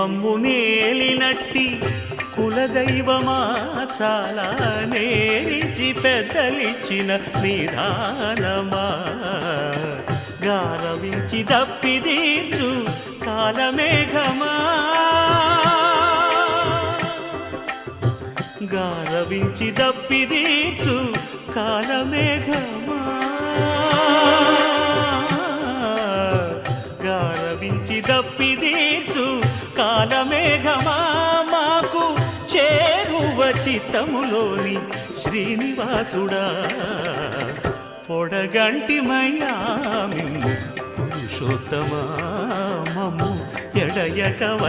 మమ్ము నేలినట్టి కులదైవమా చాలా నేరిచి పెద్దలిచ్చిన నిదానమా. గారవించి దప్పిదీర్చు కాలమేఘమా. గారవించి దప్పిదీర్చు కాలమేఘమా. చిత్తములోని శ్రీనివాసుడా. పొడగంటి మయామిము పురుషోత్తమా మమ్ము ఎడయకవయ్యా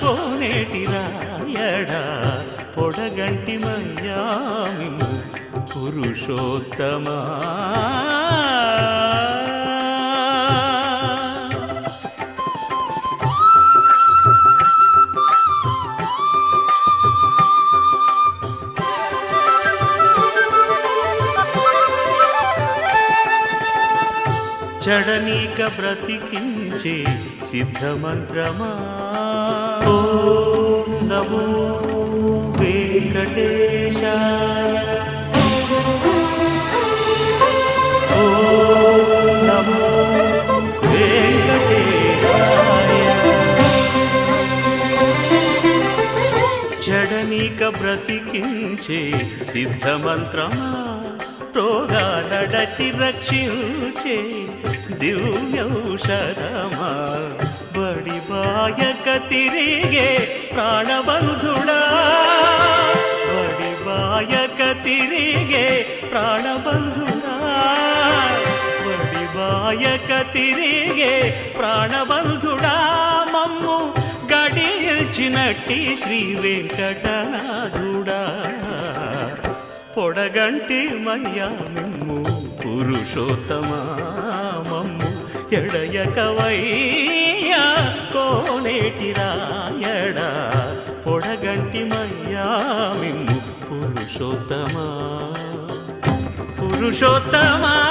కోనేటి రాయడా పొడగంటి మయామిము పురుషోత్తమా. చడనీక బ్రతికించే సిద్ధమంత్రమా? ఓం నమో వెంకటేశాయ. ఓం నమో వెంకటేశాయ. బ్రతికించే సిద్ధమంత్రమా? రోగాలడచి రక్షించే దివ్యౌషరమా బడి బాయక తిరిగే ప్రాణబంధుడా బడి బాయక తిరిగే ప్రాణబంధుడా బడి బాయక తిరిగే ప్రాణబంధుడా మమ్ము గడిచినట్టి శ్రీ వెంకటనాథుడా పొడగంటి మయ్యా మిమ్ము పురుషోత్తమా మమ్ము ఎడయకవయ్యా కోనేటి రాయడా. పొడగంటి మయ్యా మిమ్ము పురుషోత్తమా పురుషోత్తమా.